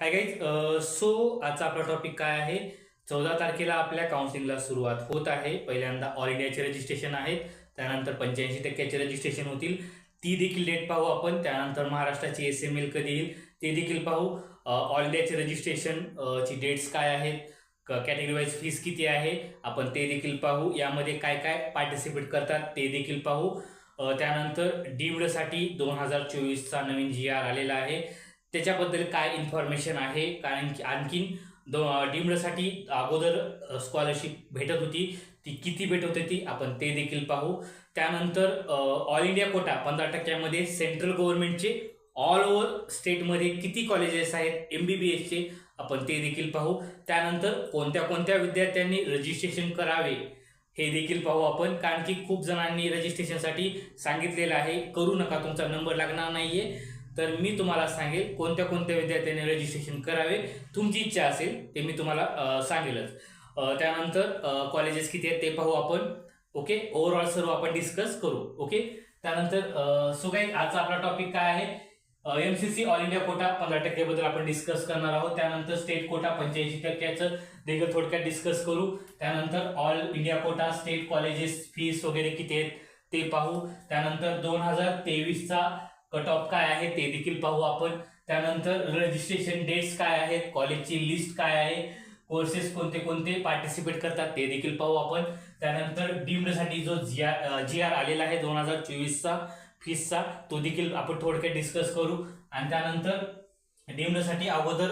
Hi guys so आजचा आपला topic काय आहे? चौदा तारखेला आपल्या काउन्सिलिंगला सुरुवात होत आहे. पहिल्यांदा ऑल इंडियाचे रजिस्ट्रेशन आहेत. त्यानंतर पंच्याऐंशी टक्क्याचे रजिस्ट्रेशन होतील. ती देखील डेट पाहू आपण. त्यानंतर महाराष्ट्राची एस एम एल कधी येईल ते देखील पाहू. ऑल इंडियाचे रजिस्ट्रेशन ची डेट्स काय आहेत? कॅटेगरी वाईज फीस किती आहे? आपण ते देखील पाहू. यामध्ये काय काय पार्टिसिपेट करतात ते देखील पाहू. त्यानंतर डीवडसाठी दोन हजार चोवीसचा नवीन जी आर आलेला आहे. त्याच्याबद्दल काय इन्फॉर्मेशन आहे? कारण की आणखीन दो डीम्डसाठी अगोदर स्कॉलरशिप भेटत होती. ती किती भेटत होती आपण ते देखील पाहू. त्यानंतर ऑल इंडिया कोटा पंधरा टक्क्यामध्ये सेंट्रल गव्हर्नमेंटचे ऑल ओव्हर स्टेटमध्ये किती कॉलेजेस आहेत? एम बी बी एसचे आपण ते देखील पाहू. त्यानंतर कोणत्या कोणत्या विद्यार्थ्यांनी रजिस्ट्रेशन करावे? हे देखील पाहू आपण. कारण की खूप जणांनी रजिस्ट्रेशनसाठी सांगितलेलं आहे. करू नका तुमचा नंबर लागणार नाहीये. तर मी तुम्हाला सांगेल कोणत्या कोणत्या विद्यार्थ्यांनी रजिस्ट्रेशन करावे. तुमची इच्छा असेल ते मी तुम्हाला सांगेलच. त्यानंतर कॉलेजेस किती आहेत ते पाहू आपण. ओके? ओव्हरऑल सर्व आपण डिस्कस करू. ओके? त्यानंतर सो काही आजचा आपला टॉपिक काय आहे? M C C all India quota पंधरा टक्क्याबद्दल आपण डिस्कस करणार आहोत. त्यानंतर स्टेट कोटा पंच्याऐंशी टक्क्याचं देखील थोडक्यात डिस्कस करू. त्यानंतर all India quota state colleges fees वगैरे किती आहेत ते पाहू. त्यानंतर दोन हजार तेवीसचा कट ऑफ काय आहे ते देखील पाहू आपण. त्यानंतर रजिस्ट्रेशन डेट्स काय आहेत कॉलेजची लिस्ट काय आहे कोर्सेस कोणते कोणते पार्टिसिपेट करतात ते देखील पाहू आपण. त्यानंतर डीम्डसाठी जो जी आर जी आर आलेला आहे दोन हजार चोवीसचा फीसचा तो देखील आपण थोडक्यात डिस्कस करू. आणि त्यानंतर डीम्डसाठी अगोदर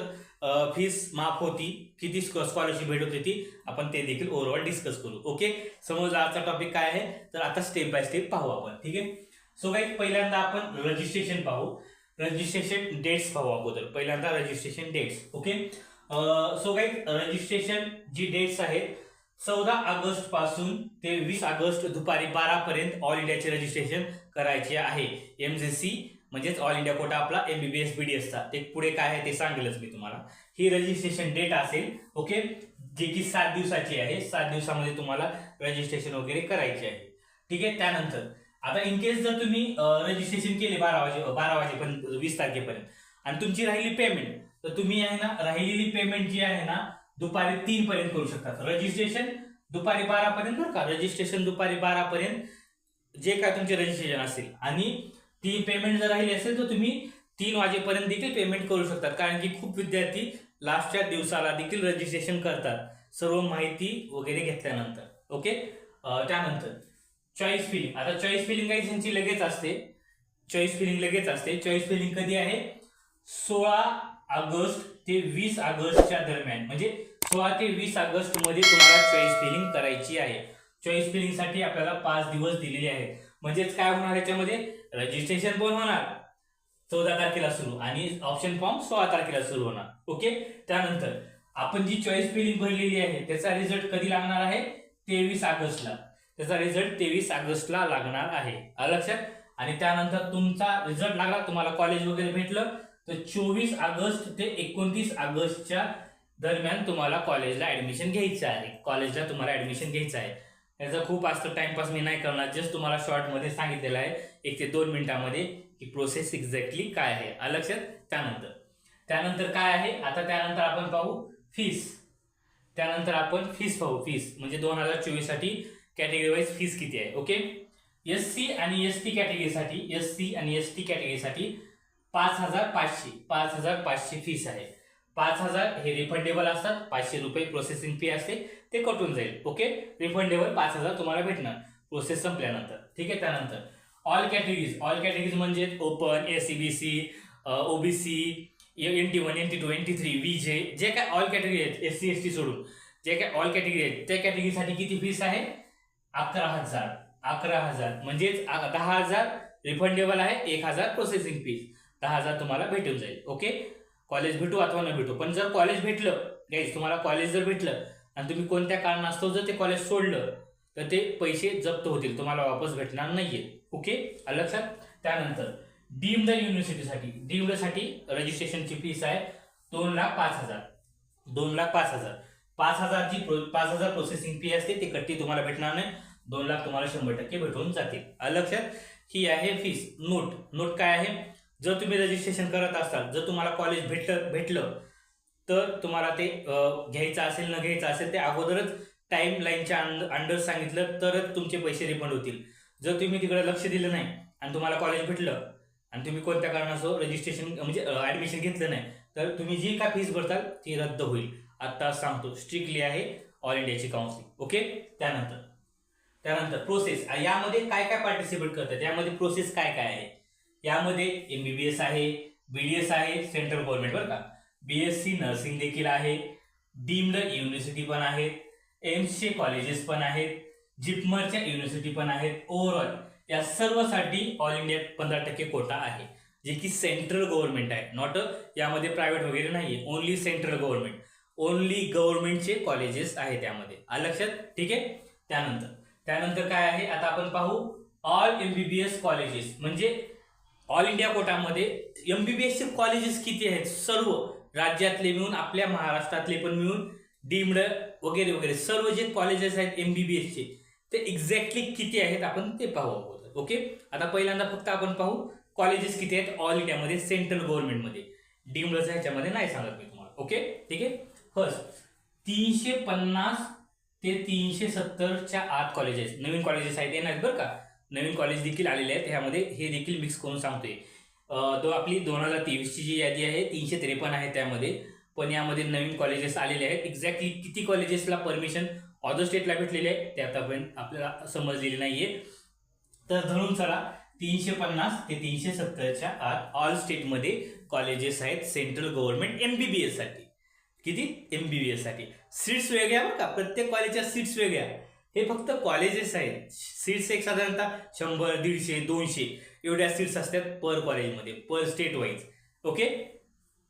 फीस माफ होती किती स्कॉलरशिप भेटत होती आपण ते देखील ओव्हरऑल डिस्कस करू. ओके समज आजचा टॉपिक काय आहे? तर आता स्टेप बाय स्टेप पाहू आपण. ठीक आहे? सो काही पहिल्यांदा आपण रजिस्ट्रेशन पाहू. रजिस्ट्रेशन डेट्स पाहू अगोदर. पहिल्यांदा रजिस्ट्रेशन डेट्स ओके सो काही रजिस्ट्रेशन जी डेट्स आहेत चौदा ऑगस्टपासून ते वीस ऑगस्ट दुपारी बारा पर्यंत ऑल इंडियाचे रजिस्ट्रेशन करायचे आहे. एम जे सी म्हणजेच ऑल इंडिया कोटा आपला M B B S B D एसचा ते पुढे काय आहे ते सांगेलच मी तुम्हाला. ही रजिस्ट्रेशन डेट असेल ओके जे की सात दिवसाची आहे. सात दिवसामध्ये तुम्हाला रजिस्ट्रेशन वगैरे करायचे आहे. ठीक आहे? त्यानंतर आता इन केस जर तुम्ही रजिस्ट्रेशन केले बारा वाजे बारा वाजेपर्यंत वीस तारखेपर्यंत आणि तुमची राहिली पेमेंट तर तुम्ही आहे ना राहिलेली पेमेंट जी आहे ना दुपारी तीन पर्यंत करू शकता. रजिस्ट्रेशन दुपारी बारा पर्यंत बरं का? रजिस्ट्रेशन दुपारी बारा पर्यंत जे काय तुमचे रजिस्ट्रेशन असेल आणि ती पेमेंट जर राहिली असेल तर तुम्ही तीन वाजेपर्यंत देखील पेमेंट करू शकतात कारण की खूप विद्यार्थी लास्टच्या दिवसाला देखील रजिस्ट्रेशन करतात सर्व माहिती वगैरे घेतल्यानंतर. ओके त्यानंतर. चॉईस फिलिंग आता चॉईस फिलिंग काही त्यांची लगेच असते. चॉईस फिलिंग लगेच असते. चॉईस फिलिंग कधी आहे? सोळा ऑगस्ट ते वीस ऑगस्टच्या दरम्यान. म्हणजे सोळा ते वीस ऑगस्टमध्ये तुम्हाला चॉईस फिलिंग करायची आहे. चॉईस फिलिंगसाठी आपल्याला पाच दिवस दिलेले आहेत. म्हणजेच काय होणार याच्यामध्ये? रजिस्ट्रेशन पण होणार. चौदा तारखेला सुरू. आणि ऑप्शन फॉर्म सोळा तारखेला सुरू होणार. ओके त्यानंतर आपण जी चॉईस फिलिंग भरलेली आहे त्याचा रिझल्ट कधी लागणार आहे? तेवीस ऑगस्टला. त्याचा रिझल्ट तेवीस ऑगस्टला लागणार आहे. अलक्षात लक्षात? आणि त्यानंतर तुमचा रिझल्ट लागला तुम्हाला कॉलेज वगैरे भेटलं तर चोवीस ऑगस्ट ते एकोणतीस ऑगस्टच्या दरम्यान तुम्हाला कॉलेजला ऍडमिशन घ्यायचं आहे. कॉलेजला तुम्हाला ऍडमिशन घ्यायचं आहे. याचा खूप असतं टाइमपास मी नाही करणार जस्ट तुम्हाला शॉर्टमध्ये सांगितलेलं आहे एक ते दोन मिनिटामध्ये की प्रोसेस एक्झॅक्टली काय आहे. आलं लक्षात? त्यानंतर. त्यानंतर काय आहे? आता त्यानंतर आपण पाहू फीस त्यानंतर आपण फीस पाहू. फीस म्हणजे दोन हजार चोवीससाठी कॅटेगरी वाईज फीस किती आहे? ओके एस सी आणि एस टी कॅटेगरीसाठी एस सी आणि एस टी कॅटेगरीसाठी पाच हजार पाचशे पाच हजार पाचशे फीस आहे. पाच हजार हे रिफंडेबल असतात पाचशे रुपये प्रोसेसिंग फी असते ते कटून जाईल. ओके रिफंडेबल पाच हजार तुम्हाला भेटणार प्रोसेस संपल्यानंतर. ठीक आहे? त्यानंतर. ऑल कॅटेगरीज ऑल कॅटेगरीज म्हणजे open S C B C OBC N T one N T two N T three V J जे काय ऑल कॅटेगरी आहेत एस सी एस टी सोडून जे काय ऑल कॅटेगरी आहेत त्या कॅटेगरीसाठी किती फीस आहे? अकरा हजार. अकरा हजार. म्हणजेच दहा हजार रिफंडेबल आहे एक हजार प्रोसेसिंग फीस दहा हजार तुम्हाला भेटून जाईल. ओके कॉलेज भेटू अथवा न भेटू. पण जर कॉलेज भेटलं गाईज तुम्हाला कॉलेज जर भेटलं आणि तुम्ही कोणत्या कारणास्तव जर ते कॉलेज सोडलं तर ते पैसे जप्त होतील. तुम्हाला वापस भेटणार नाहीये. ओके लक्षात? त्यानंतर डीम्ड युनिव्हर्सिटीसाठी डीम्डसाठी रजिस्ट्रेशनची फीस आहे दोन लाख पाच हजार. दोन लाख पाच हजार. पाच हजारची प्रो पाच हजार प्रोसेसिंग फी असते ती कट्टी तुम्हाला भेटणार नाही. दोन लाख तुम्हाला शंभर टक्के भेटून जातील. लक्षात ही आहे फीस नोट नोट काय आहे? जर तुम्ही रजिस्ट्रेशन करत असाल जर तुम्हाला कॉलेज भेटलं भेटलं तर तुम्हाला ते घ्यायचं असेल न घ्यायचं असेल ते अगोदरच टाइम लाईनच्या अंडर सांगितलं तरच तुमचे पैसे रिफंड होतील. जर तुम्ही तिकडे लक्ष दिलं नाही आणि तुम्हाला कॉलेज भेटलं आणि तुम्ही कोणत्या कारणासह रजिस्ट्रेशन म्हणजे ॲडमिशन घेतलं नाही तर तुम्ही जी काय फीस भरताल ती रद्द होईल. आत्ता सांगतो. स्ट्रिक्टली आहे ऑल इंडियाची काउन्सिलिंग ओके त्यानंतर. त्यानंतर प्रोसेस यामध्ये काय काय पार्टिसिपेट करतात? यामध्ये प्रोसेस काय काय आहे? यामध्ये एम बी बी एस आहे बी डी एस आहे सेंट्रल गव्हर्नमेंट बरं का? बी एस सी नर्सिंग देखील आहे डीम्ड युनिव्हर्सिटी पण आहेत एम्सचे कॉलेजेस पण आहेत जिपमरच्या युनिव्हर्सिटी पण आहेत. ओव्हरऑल या सर्वसाठी ऑल इंडिया पंधरा टक्के कोटा आहे. जे की सेंट्रल गव्हर्नमेंट आहे. नॉट यामध्ये प्रायव्हेट वगैरे नाही आहे ओनली सेंट्रल गव्हर्नमेंट ओनली गव्हर्नमेंटचे कॉलेजेस आहे त्यामध्ये. आलं लक्षात? ठीक आहे? त्यानंतर. त्यानंतर काय आहे? आता आपण पाहू all M B B S colleges म्हणजे ऑल इंडिया कोटामध्ये एम बी बी एसचे कॉलेजेस किती आहेत? सर्व राज्यातले मिळून आपल्या महाराष्ट्रातले पण मिळून डीमड वगैरे वगैरे. सर्व जे कॉलेजेस आहेत एम बी बी एसचे ते एक्झॅक्टली किती आहेत? आपण ते पाहू अगोदर. ओके? आता पहिल्यांदा फक्त आपण पाहू कॉलेजेस किती आहेत? ऑल इंडियामध्ये सेंट्रल गव्हर्नमेंटमध्ये डीम्डचं ह्याच्यामध्ये नाही सांगत मी तुम्हाला. ओके? ठीक आहे? फर्स्ट तीनशे पन्नास ते तीनशे सत्तरच्या आत कॉलेजेस नवीन कॉलेजेस आहेत येणार आहेत बरं का? नवीन कॉलेज देखील आलेले आहेत ह्यामध्ये हे देखील मिक्स करून सांगतोय. अं, तो आपली दोन हजार तेवीसची जी यादी आहे तीनशे त्रेपन्न आहे त्यामध्ये. पण यामध्ये नवीन कॉलेजेस आलेले आहेत. एक्झॅक्टली किती कॉलेजेसला परमिशन ऑदर स्टेटला भेटलेले आहे ते आतापर्यंत आपल्याला समजलेली नाहीये. तर धरून चला तीनशे पन्नास ते तीनशे सत्तरच्या आत ऑल स्टेटमध्ये कॉलेजेस आहेत central government M B B एससाठी किती? M B B एससाठी. सीट्स वेगळ्या बरं का? प्रत्येक कॉलेजच्या सीट्स वेगळ्या. हे फक्त कॉलेजेस आहेत. सीट्स एक साधारणतः शंभर दीडशे दोनशे एवढ्या सीट्स असतात पर कॉलेजमध्ये पर स्टेट वाईज ओके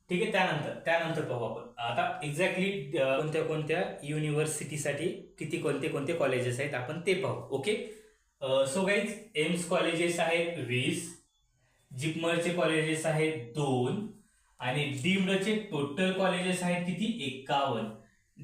ठीक आहे? त्यानंतर त्यानंतर पाहू आपण. आता एक्झॅक्टली कोणत्या कोणत्या युनिव्हर्सिटीसाठी किती कोणते कोणते कॉलेजेस आहेत आपण ते पाहू. Okay so guys AIIMS colleges आहेत वीस. जिपमरचे कॉलेजेस आहेत दोन. आणि डीम्डचे टोटल कॉलेजेस आहेत किती? एक्कावन्न.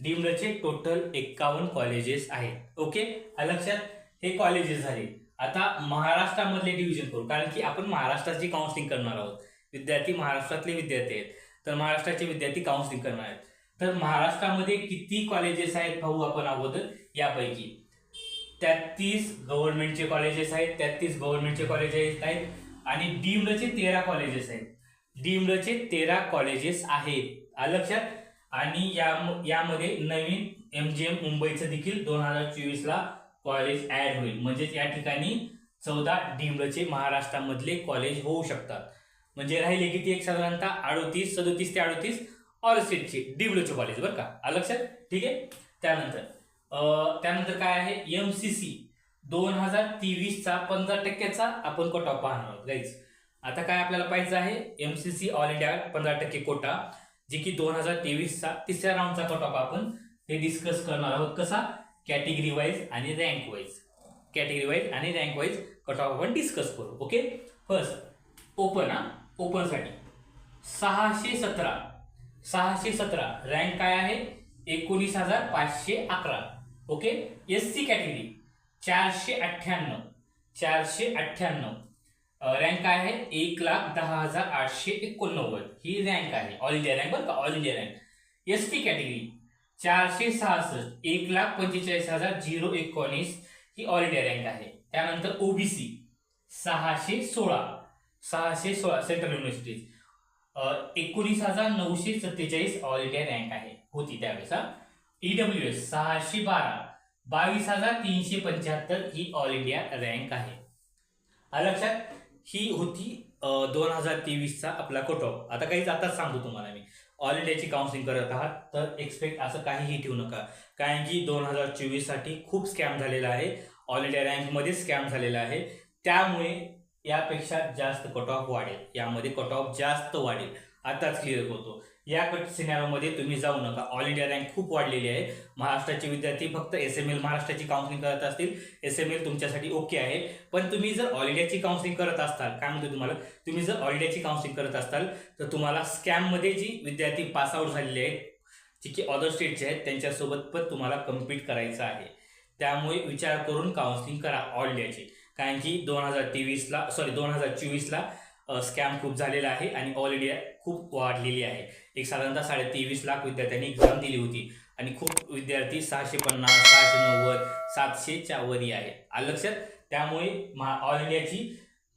डीम्डचे टोटल एक्कावन्न कॉलेजेस आहेत. ओके लक्षात? हे कॉलेजेस झाले. आता महाराष्ट्रामधले डिव्हिजन करू. कारण की आपण महाराष्ट्राची काउन्सिलिंग करणार आहोत. विद्यार्थी महाराष्ट्रातले विद्यार्थी आहेत. तर महाराष्ट्राचे विद्यार्थी काउन्सिलिंग करणार आहेत. तर महाराष्ट्रामध्ये किती कॉलेजेस आहेत भाऊ आपण अगोदर? यापैकी. तेहतीस गव्हर्नमेंटचे कॉलेजेस आहेत. तेहतीस गव्हर्नमेंटचे कॉलेजेस आहेत. आणि डीम्डचे तेरा कॉलेजेस आहेत. डीम्डचे तेरा कॉलेजेस आहेत. आलं लक्षात? आणि या यामध्ये नवीन एम जी एम मुंबईचं देखील दोन हजार चोवीसला कॉलेज ऍड होईल. म्हणजेच या ठिकाणी चौदा डीम्डचे महाराष्ट्रामधले कॉलेज होऊ शकतात. म्हणजे राहिले किती एक साधारणतः? अडोतीस सदोतीस ते अडोतीस ऑल स्टेटचे डीम्डचे कॉलेज बरं का? लक्षात? ठीक आहे? त्यानंतर त्यानंतर काय आहे? एम सी सी दोन हजार तेवीसचा पंधरा टक्क्याचा आपण कोटा पाहणार आहोत गाईज आता काय आपल्याला पाहिजे आहे? M C C all India पंधरा टक्के कोटा जे की दोन हजार तेवीसचा तिसऱ्या राऊंडचा कोटा आपण. ते डिस्कस करणार आहोत कसा? कॅटेगरी वाईज आणि रँक वाईज कॅटेगरी वाईज आणि रँक वाईज कट ऑफ आपण डिस्कस करू ओके फर्स्ट ओपन हा? ओपनसाठी सहाशे सतरा सहाशे सतरा रँक काय आहे? एकोणीस हजार पाचशे अकरा ओके एस सी कॅटेगरी चारशे अठ्ठ्याण्णव चारशे अठ्ठ्याण्णव. रँक काय आहे? एक लाख दहा हज़ार आठशे एकोणनव्वद. ही रँक आहे. ऑल इंडिया रँक बरं का? All India rank S T category चारशे सहासष्ट. एक लाख पंचेचाळीस हज़ार झिरो एकोणीस. ही ऑल इंडिया रँक आहे. त्यानंतर ओबीसी सहाशे सोळा. सहाशे सोळा सेंट्रल युनिव्हर्सिटीज एकोणीस हज़ार नऊशे सत्तेचाळीस ऑल इंडिया रँक आहे. होती त्यावेळेस ईडब्ल्यू एस सहाशे बारा. बावीस हज़ार तीनशे पंच्याहत्तर ही ऑल इंडिया रँक आहे. लक्षात? ही होती दोन हजार तेवीसचा आपला कट ऑफ आता काहीच आताच सांगतो तुम्हाला मी. ऑल इंडियाची काउन्सिलिंग करत आहात तर एक्सपेक्ट असं काहीही ठेवू नका. कारण की दोन हजार चोवीससाठी खूप स्कॅम झालेला आहे. ऑल इंडिया रँकमध्ये स्कॅम झालेला आहे. त्यामुळे यापेक्षा जास्त कट ऑफ वाढेल. यामध्ये कट ऑफ जास्त वाढेल. आताच क्लिअर होतो. या सिनेमामध्ये सिनेरोमध्ये तुम्ही जाऊ नका. ऑल इंडिया रँक खूप वाढलेली आहे. महाराष्ट्राचे विद्यार्थी फक्त एस एम एल महाराष्ट्राची काउन्सिलिंग करत असतील. एस एम एल तुमच्यासाठी ओके आहे. पण तुम्ही जर ऑल इंडियाची काउन्सिलिंग करत असताल काय म्हणतो तुम्हाला? तुम्ही जर ऑल इंडियाची काउन्सिलिंग करत असाल तर तुम्हाला स्कॅममध्ये जी विद्यार्थी पासआउट झालेले आहेत जे की अदर स्टेटचे आहेत त्यांच्यासोबत पण तुम्हाला कम्पीट करायचं आहे. त्यामुळे विचार करून काउन्सिलिंग करा ऑल इंडियाची कारण की दोन हजार तेवीसला सॉरी दोन हजार चोवीसला स्कॅम खूप झालेला आहे आणि ऑल इंडिया खूप वाढलेली आहे. एक साधारणतः साडे तेवीस लाख विद्यार्थ्यांनी एक्झाम दिली होती आणि खूप विद्यार्थी सहाशे पन्नास सहाशे नव्वद सातशेच्या वरी आहे. आलं लक्षात? त्यामुळे महा ऑल इंडियाची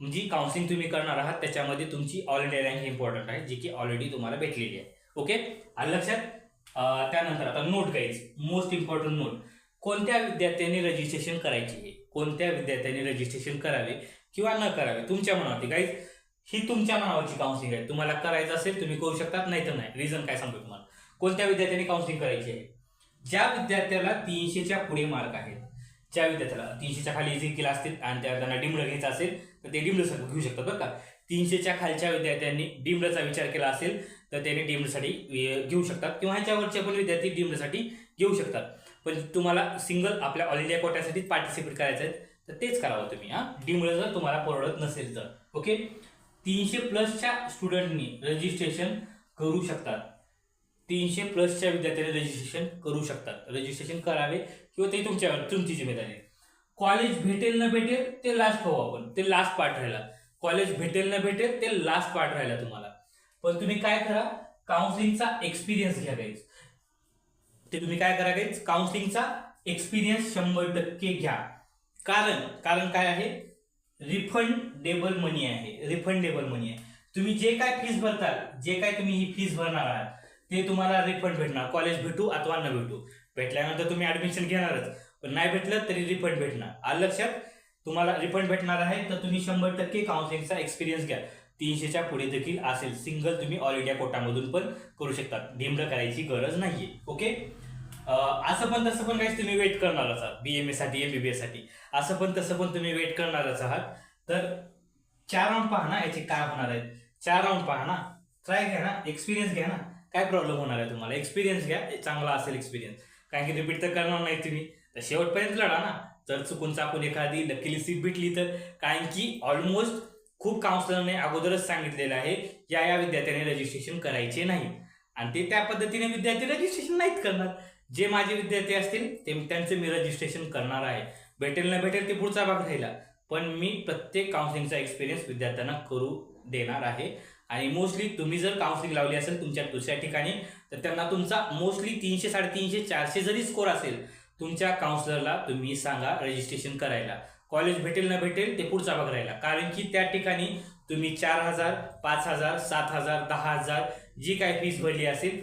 जी काउन्सिलिंग तुम्ही करणार आहात त्याच्यामध्ये तुमची ऑल इंडिया रँक इम्पॉर्टंट आहे जी की ऑलरेडी तुम्हाला भेटलेली आहे. ओके आलं लक्षात? त्यानंतर आता note guys most important note कोणत्या विद्यार्थ्यांनी रजिस्ट्रेशन करायचे? आहे कोणत्या विद्यार्थ्यांनी रजिस्ट्रेशन करावे किंवा न करावे? तुमच्या मनावरती गाईज ही तुमच्या मनावरची काउन्सिलिंग आहे. तुम्हाला करायचं असेल तुम्ही करू शकतात नाही तर नाही. रिझन काय सांगतो तुम्हाला? कोणत्या विद्यार्थ्यांनी काउन्सिलिंग करायची आहे? ज्या विद्यार्थ्याला तीनशेच्या पुढे मार्क आहेत ज्या विद्यार्थ्याला तीनशेच्या खाली इझी केला असतील आणि त्या त्यांना डिमड घ्यायचं असेल तर ते डिमडसाठी घेऊ शकतात बरं का? तीनशेच्या खालच्या विद्यार्थ्यांनी डिमडचा विचार केला असेल तर त्यांनी डिमडसाठी घेऊ शकतात. किंवा ह्याच्यावरचे पण विद्यार्थी डिमडसाठी घेऊ शकतात. पण तुम्हाला सिंगल आपल्या ऑल इंडिया कोट्यासाठी पार्टिसिपेट करायचं आहे तर तेच करावं तुम्ही हां. डिमड जर तुम्हाला परवडत नसेल तर. ओके तीनशे प्लसच्या स्टुडंटनी रजिस्ट्रेशन करू शकतात. तीनशे प्लसच्या विद्यार्थ्यांनी रजिस्ट्रेशन करू शकतात. रजिस्ट्रेशन करावे किंवा ते तुमच्यावर तुमची जिम्मेदारी कॉलेज भेटेल न भेटेल ते लास्ट पाहू आपण. ते लास्ट पार्ट राहिला. कॉलेज भेटेल न भेटेल ते लास्ट पार्ट राहिला तुम्हाला. पण तुम्ही काय करा? काउन्सिलिंगचा एक्सपिरियन्स घ्या गाईज ते तुम्ही काय करा गाईज काउन्सिलिंगचा एक्सपिरियन्स शंभर टक्के घ्या. कारण कारण काय आहे? रिफंडेबल मनी आहे. रिफंडेबल मनी आहे. तुम्ही जे काय फीस भरताल जे काय तुम्ही ही फीस भरणार आहात ते तुम्हाला रिफंड भेटणार. कॉलेज भेटू अथवा न भेटू. भेटल्यानंतर तुम्ही ऍडमिशन घेणारच पण नाही भेटलं तरी रिफंड भेटणार. आलं लक्षात? तुम्हाला रिफंड भेटणार आहे तर तुम्ही शंभर टक्के काउन्सिलिंगचा एक्सपिरियन्स घ्या. तीनशेच्या पुढे देखील असेल. सिंगल तुम्ही ऑल इंडिया कोटामधून पण करू शकता ढिमड करायची गरज नाहीये. ओके असं पण तसं पण काहीच तुम्ही वेट करणारच आहात बी एम एसाठी एम बी बी एसाठी असं पण तसं पण तुम्ही वेट करणारच आहात तर चार राऊंड पहा ना याचे काय होणार आहेत. चार राऊंड पहा ना. ट्राय घ्या ना. एक्सपिरियन्स घ्या ना. काय प्रॉब्लेम होणार आहे तुम्हाला? एक्सपिरियन्स घ्या. चांगला असेल एक्सपिरियन्स कारण की रिपीट तर करणार नाही तुम्ही. तर शेवटपर्यंत लढा ना. जर चुकून चाकून एखादी लकीली सीट भेटली तर. कारण की ऑलमोस्ट खूप काउन्सिलरने अगोदरच सांगितलेलं आहे या या विद्यार्थ्याने रजिस्ट्रेशन करायचे नाही. आणि ते त्या पद्धतीने विद्यार्थी रजिस्ट्रेशन नाहीत करणार. जे माझे विद्यार्थी असतील ते त्यांचे मी रजिस्ट्रेशन करणार आहे. भेटेल न भेटेल ते पुढचा भाग राहिला. पण मी प्रत्येक काउन्सिलिंगचा एक्सपिरियन्स विद्यार्थ्यांना करू देणार आहे. आणि मोस्टली तुम्ही जर काउन्सिलिंग लावली असेल तुमच्या दुसऱ्या ठिकाणी तर त्यांना तुमचा मोस्टली तीनशे साडेतीनशे चारशे जरी स्कोर असेल तुमच्या काउन्सिलरला तुम्ही सांगा रजिस्ट्रेशन करायला. कॉलेज भेटेल न भेटेल ते पुढचा भाग राहिला. कारण की त्या ठिकाणी तुम्ही चार हजार पाच हजार सात हजार दहा हजार जी काय फीस भरली असेल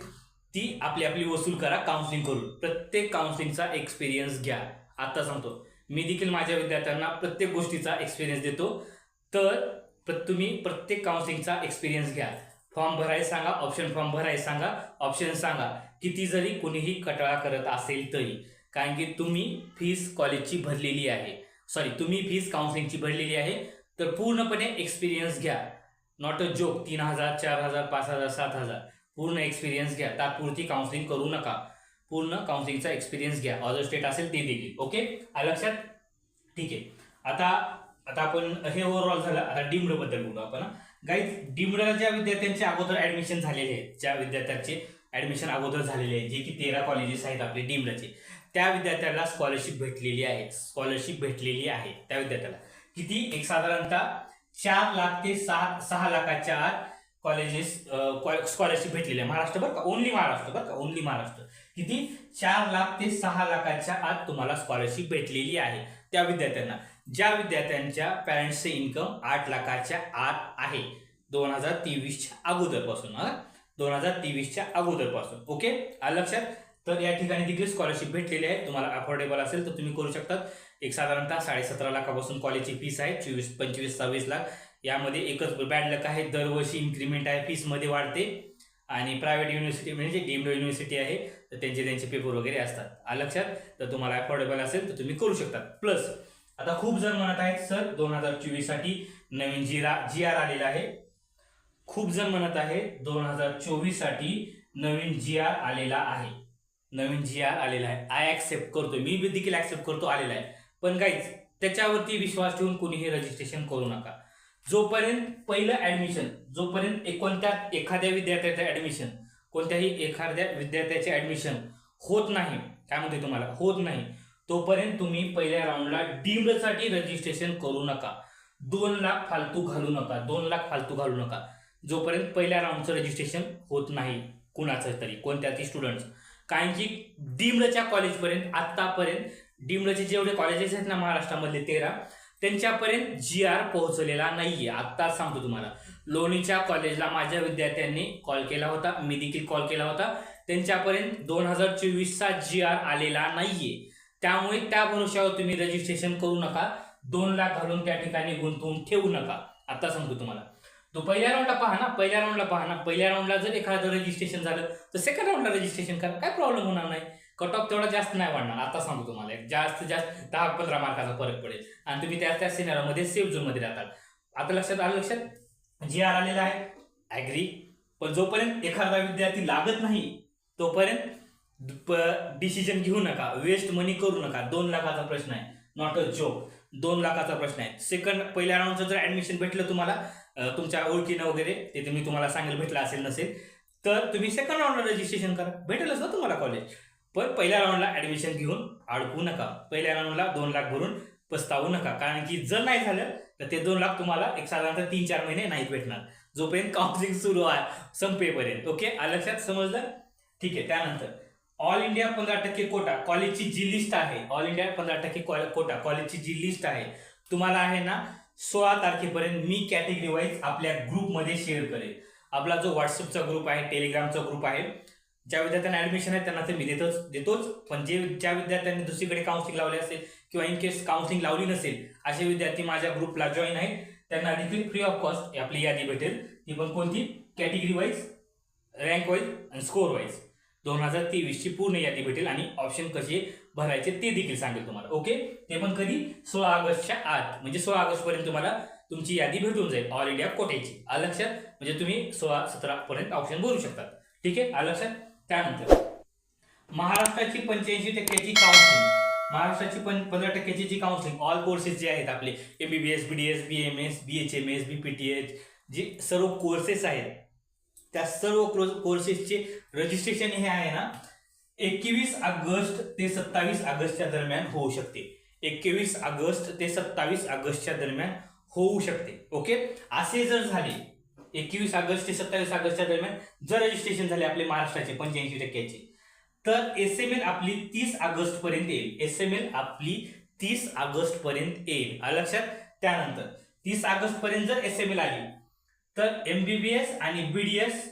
ती आपली आपली वसूल करा काउन्सिलिंग करून. प्रत्येक काउन्सिलिंगचा एक्सपिरियन्स घ्या. आता सांगतो. मी देखील माझ्या विद्यार्थ्यांना प्रत्येक गोष्टीचा एक्सपिरियन्स देतो. तर प्र- तुम्ही प्रत्येक काउन्सिलिंगचा एक्सपिरियन्स घ्या. फॉर्म भरायला सांगा ऑप्शन फॉर्म भरायला सांगा ऑप्शन सांगा. किती जरी कुणीही कटाळा करत असेल तरी. कारण की तुम्ही फीस कॉलेजची भरलेली आहे. सॉरी तुम्ही फीस काउन्सिलिंगची भरलेली आहे. तर पूर्णपणे एक्सपिरियन्स घ्या. नॉट अ जोक तीन हजार चार हजार पाच हजार सात हजार. पूर्ण एक्सपिरियन्स घ्या. तात्पुरती काउन्सिलिंग करू नका. पूर्ण काउन्सिलिंगचा एक्सपिरियन्स घ्या. अदर स्टेट असेल ते देखील. ओके आलं लक्षात? ठीक आहे. आता आता आपण हे ओव्हरऑल झालं. आता डीम्डबद्दल बोलू आपण गाईज डीम्डला ज्या विद्यार्थ्यांचे अगोदर ऍडमिशन झालेले आहेत ज्या विद्यार्थ्यांचे ऍडमिशन अगोदर झालेले आहे जे की तेरा कॉलेजेस आहेत आपले डीम्डचे त्या विद्यार्थ्याला स्कॉलरशिप भेटलेली आहे. स्कॉलरशिप भेटलेली आहे त्या विद्यार्थ्याला. किती? एक साधारणतः चार लाख ते सहा सहा लाखाच्या आत कॉलेजेस स्कॉलरशिप भेटलेली आहे. महाराष्ट्र बरं का? ओनली महाराष्ट्र बरं का? ओनली महाराष्ट्र. किती? चार लाख ते सहा लाखाच्या आत तुम्हाला स्कॉलरशिप भेटलेली आहे त्या विद्यार्थ्यांना. ज्या विद्यार्थ्यांच्या पॅरेंट्सचे इन्कम आठ लाखाच्या आत आहे. दोन हजार तेवीसच्या अगोदरपासून हां? दोन हजार तेवीसच्या अगोदरपासून. ओके आलं लक्षात? तर या ठिकाणी देखील स्कॉलरशिप भेटलेली आहे. तुम्हाला अफोर्डेबल असेल तर तुम्ही करू शकतात. एक साधारणतः साडेसतरा लाखापासून कॉलेजची फीस आहे. चोवीस पंचवीस सव्वीस लाख. यामध्ये एकच बॅड लक आहे? दरवर्षी इन्क्रीमेंट आहे. फीसमध्ये वाढते. आणि प्रायव्हेट युनिव्हर्सिटी म्हणजे डीम्ड युनिव्हर्सिटी आहे. तर त्यांचे त्यांचे पेपर वगैरे असतात. आ लक्षात? तर तुम्हाला अफोर्डेबल असेल तर तुम्ही करू शकता. प्लस आता खूप जण म्हणत आहेत सर दोन हजार चोवीससाठी नवीन जीरा जी आर आलेला आहे. खूप जण म्हणत आहे दोन हजार चोवीससाठी नवीन जी आर आलेला आहे. नवीन जी आर आलेला आहे. आय ॲक्सेप्ट करतो मी बी देखील ॲक्सेप्ट करतो आलेला आहे. पण काहीच त्याच्यावरती विश्वास ठेवून कोणीही रजिस्ट्रेशन करू नका. जोपर्यंत पहिलं ऍडमिशन जोपर्यंत एक- कोणत्या एखाद्या विद्यार्थ्याचं ऍडमिशन कोणत्याही एखाद्या विद्यार्थ्याचे ऍडमिशन होत नाही काय म्हणते तुम्हाला? होत नाही. तोपर्यंत तुम्ही पहिल्या राऊंडला डीम्डसाठी रजिस्ट्रेशन करू नका. दोन लाख फालतू घालू नका. दोन लाख फालतू घालू नका. जोपर्यंत पहिल्या राऊंडचं रजिस्ट्रेशन होत नाही कुणाचं तरी कोणत्याही स्टुडंट कारण की डीम्डच्या कॉलेजपर्यंत आत्तापर्यंत डीम्डचे जेवढे कॉलेजेस आहेत ना महाराष्ट्रामधले तेरा त्यांच्यापर्यंत जी आर पोहोचलेला नाहीये. आत्ताच सांगतो तुम्हाला. लोणीच्या कॉलेजला माझ्या विद्यार्थ्यांनी कॉल केला होता. मी देखील कॉल केला होता. त्यांच्यापर्यंत दोन हजार चोवीसचा जी आर आलेला नाहीये. त्यामुळे त्या भरोशावर तुम्ही रजिस्ट्रेशन करू नका. दोन लाख घालून त्या ठिकाणी गुंतवून ठेवू नका. आता सांगतो तुम्हाला. तो पहिल्या राऊंडला पहा ना. पहिल्या राऊंडला पहा ना. पहिल्या राऊंडला जर एखादं रजिस्ट्रेशन झालं तर सेकंड राऊंडला रजिस्ट्रेशन करा. काय प्रॉब्लेम होणार नाही? कट ऑफ तेवढा जास्त नाही वाढणार. आता सांगतो तुम्हाला जास्त जास्त दहा पंधरा मार्काचा फरक पडेल. आणि तुम्ही त्या त्या सिनेरामध्ये सेफ झोनमध्ये राहतात. आता लक्षात आलं लक्षात? जी आर आलेला आहे. ॲग्री पण जोपर्यंत एखादा विद्यार्थी लागत नाही तोपर्यंत डिसिजन घेऊ नका. वेस्ट मनी करू नका. दोन लाखाचा प्रश्न आहे. नॉट अ जोक दोन लाखाचा प्रश्न आहे. सेकंड पहिल्या राऊंडचं जर ऍडमिशन भेटलं तुम्हाला तुमच्या ओळखीनं वगैरे ते तुम्ही तुम्हाला सांगेल भेटलं असेल नसेल तर तुम्ही सेकंड राऊंडला रजिस्ट्रेशन करा. भेटेलच ना तुम्हाला कॉलेज पण पहिल्या राऊंडला ऍडमिशन घेऊन अडकू नका. पहिल्या राऊंडला दोन लाख भरून पस्तावू नका. कारण की जर नाही झालं तर ते दोन लाख तुम्हाला एक साधारणतः तीन चार महिने नाही भेटणार. जोपर्यंत काउन्सिलिंग सुरू आहे संपेपर्यंत. ओके लक्षात समजलं? ठीक आहे. त्यानंतर ऑल इंडिया पंधरा टक्के कोटा कॉलेजची जी लिस्ट आहे ऑल इंडिया पंधरा टक्के कॉल- कोटा कॉलेजची जी लिस्ट आहे तुम्हाला आहे ना सोळा तारखेपर्यंत मी कॅटेगरी वाईज आपल्या ग्रुपमध्ये शेअर करेल. आपला जो व्हॉट्सअपचा ग्रुप आहे टेलिग्रामचा ग्रुप आहे ज्या विद्यार्थ्यांना ऍडमिशन आहे त्यांना तर मी देतोच देतोच. पण जे ज्या विद्यार्थ्यांनी दुसरीकडे काउन्सिलिंग लावले असेल किंवा इन केस काउन्सिलिंग लावली नसेल असे विद्यार्थी माझ्या ग्रुपला जॉईन आहेत. त्यांना देखील फ्री ऑफ कॉस्ट आपली यादी भेटेल. ती पण कोणती? कॅटेगरी वाईज रँक वाईज आणि स्कोर वाईज दोन हजार तेवीसची पूर्ण यादी भेटेल आणि ऑप्शन कसे भरायचे ते देखील सांगेल तुम्हाला. ओके ते पण कधी? सोळा ऑगस्टच्या आत. म्हणजे सोळा ऑगस्टपर्यंत तुम्हाला तुमची यादी भेटून जाईल. ऑल इंडिया कोट्याची. आलं लक्षात? म्हणजे तुम्ही सोळा सतरापर्यंत ऑप्शन भरू शकतात. ठीक आहे? आलं लक्षात? त्यानंतर महाराष्ट्राची पंच्याऐंशी टक्क्याची काउन्सिलिंग महाराष्ट्राची पण पंधरा टक्क्याची जी काउन्सिलिंग ऑल कोर्सेस जे आहेत आपले M B B S B D S B M S B H M S B P T H जे सर्व कोर्सेस आहेत त्या सर्व कोर्सेसचे रजिस्ट्रेशन हे आहे ना एकवीस ऑगस्ट ते सत्तावीस ऑगस्टच्या दरम्यान होऊ शकते. एकवीस ऑगस्ट ते सत्तावीस ऑगस्टच्या दरम्यान होऊ शकते. ओके? असे जर झाले एकवीस ऑगस्ट ते सत्तावीस ऑगस्टच्या दरम्यान जर रजिस्ट्रेशन झाले आपले महाराष्ट्राचे पंच्याऐंशी टक्क्याचे तर एस एम एल आपली तीस ऑगस्ट पर्यंत येईल. एस एम एल आपली तीस ऑगस्ट पर्यंत येईल. लक्षात? त्यानंतर तीस ऑगस्ट पर्यंत जर एस एम एल आली तर एमबीबीएस आणि बीडीएस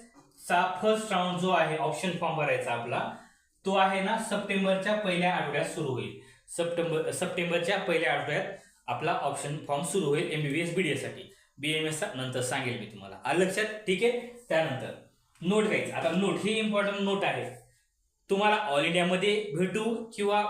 चा फर्स्ट राऊंड जो आहे ऑप्शन फॉर्म भरायचा आपला तो आहे ना सप्टेंबरच्या पहिल्या आठवड्यात सुरू होईल. सप्टेंबर सप्टेंबरच्या पहिल्या आठवड्यात आपला ऑप्शन फॉर्म सुरू होईल एमबीबीएस बीडीएससाठी. बीएमएस नंतर सांगेल मी तुम्हाला. आलं लक्षात ठीक आहे? त्यानंतर नोट घ्यायचं. आता नोट ही इम्पॉर्टंट नोट आहे. तुम्हाला ऑल इंडियामध्ये भेटू किंवा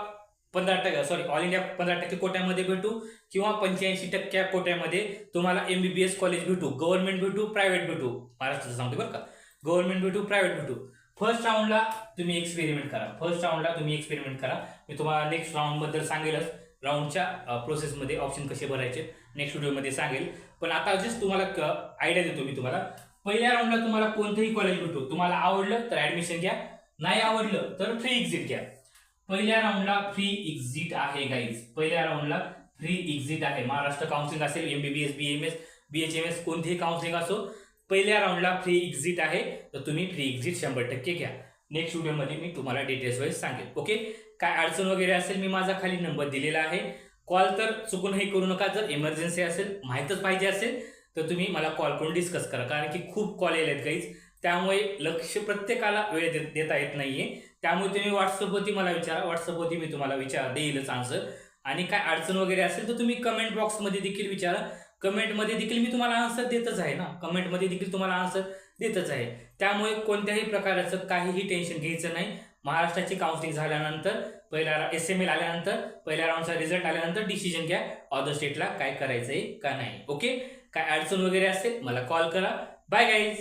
पंधरा टक्के सॉरी ऑल इंडिया पंधरा टक्के कोट्यामध्ये भेटू किंवा पंच्याऐंशी टक्क्या कोट्यामध्ये तुम्हाला एमबीबीएस कॉलेज भेटू गव्हर्नमेंट भेटू प्रायव्हेट भेटू. महाराष्ट्राचं सांगतो बरं का. गव्हर्नमेंट भेटू प्रायव्हेट भेटू. फर्स्ट राऊंडला तुम्ही एक्सपेरिमेंट करा. फर्स्ट राऊंडला तुम्ही एक्सपेरिमेंट करा. मी तुम्हाला नेक्स्ट राऊंडबद्दल सांगेलच. राऊंडच्या प्रोसेसमध्ये ऑप्शन कसे भरायचे? नेक्स्ट व्हिडिओमध्ये सांगेल. पण आता जस्ट तुम्हाला आयडिया देतो मी तुम्हाला. पहिल्या राऊंडला तुम्हाला कोणतंही कॉलेज भेटू. तुम्हाला आवडलं तर ऍडमिशन घ्या. नाही आवडलं तर फ्री एक्झिट घ्या. पहिल्या राऊंडला फ्री एक्झिट आहे गाईज पहिल्या राऊंडला फ्री एक्झिट आहे. महाराष्ट्र काउन्सिलिंग असेल एमबीबीएस बीएमएस बीएचएमएस कोणतेही काउन्सिलिंग असो पहिल्या राऊंडला फ्री एक्झिट आहे तर तुम्ही फ्री एक्झिट शंभर टक्के घ्या. नेक्स्ट व्हिडिओमध्ये मी तुम्हाला डिटेल्स वाईज सांगेल. ओके काय अडचण वगैरे असेल मी माझा खाली नंबर दिलेला आहे. कॉल तर चुकूनही करू नका. जर इमर्जन्सी असेल माहीतच पाहिजे असेल तर तुम्ही मला कॉल करून डिस्कस करा. कारण की खूप कॉल येत आहेत गाईज त्यामुळे लक्ष प्रत्येकाला वेळ दे- देता येत नाहीये. त्यामुळे तुम्ही व्हॉट्सअपवरती मला विचारा. व्हॉट्सअपवरती मी तुम्हाला विचार देईलच आन्सर आणि काय अडचण वगैरे असेल तर तुम्ही कमेंट बॉक्समध्ये देखील विचारा. कमेंटमध्ये देखील मी तुम्हाला आन्सर देतच आहे ना. कमेंटमध्ये देखील तुम्हाला आन्सर देतच आहे. त्यामुळे कोणत्याही प्रकारचं काहीही टेन्शन घ्यायचं नाही. महाराष्ट्राची काउन्सिलिंग झाल्यानंतर पहिला एस एम एल आल्यानंतर पहिल्या राऊंडचा रिझल्ट आल्यानंतर डिसिजन घ्या ऑदर स्टेटला काय करायचंय का नाही. ओके काय अडचण वगैरे असेल मला कॉल करा. Bye guys